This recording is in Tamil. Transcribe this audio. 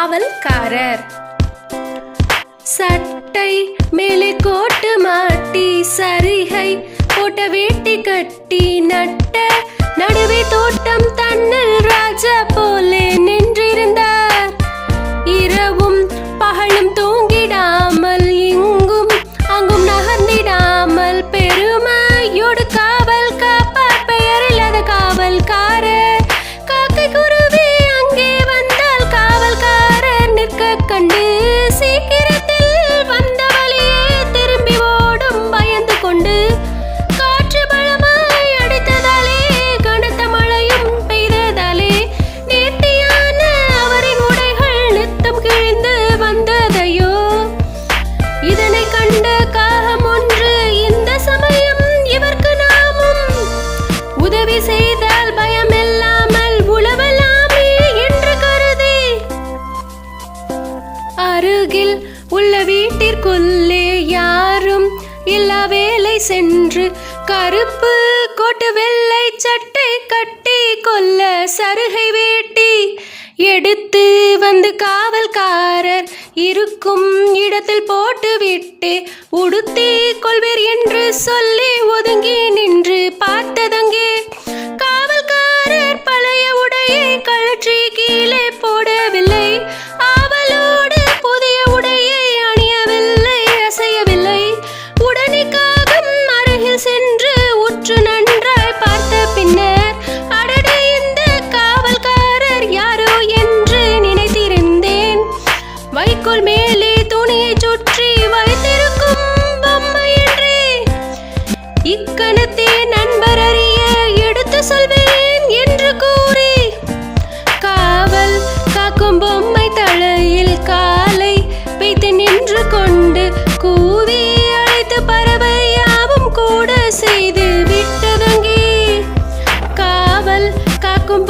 காவல்காரர். சட்டை மேலே கோட்டு மாட்டி சரிகை போட்ட வேட்டி கட்டி நட்ட நடுவே தோட்டம் தன்ன உயிர்க்குள்ளே யாரும் எல்லா வேலை சென்று கருப்பு கோட்டு வெள்ளை சட்டை கட்டி கொல்ல சருகை வேட்டி எடுத்து வந்து காவல்காரர் இருக்கும் இடத்தில் போட்டுவிட்டு உடுத்தி கொள்வர் என்று சொல்லி ஒதுங்கி நின்று பார்த்தது தலைக்குள் மேலே துணியை சுற்றி வைத்திருக்கும் பொம்மை என்றே. இக்கணத்தே நண்பர் அறிய எடுத்து சொல்வேன் என்று கூறி காவல் காக்கும் பொம்மை தலையில் காலை வைத்து நின்று கொண்டு கூவி அழைத்து பறவை யாவும் கூட செய்து விட்டதங்கே. காவல் காக்கும்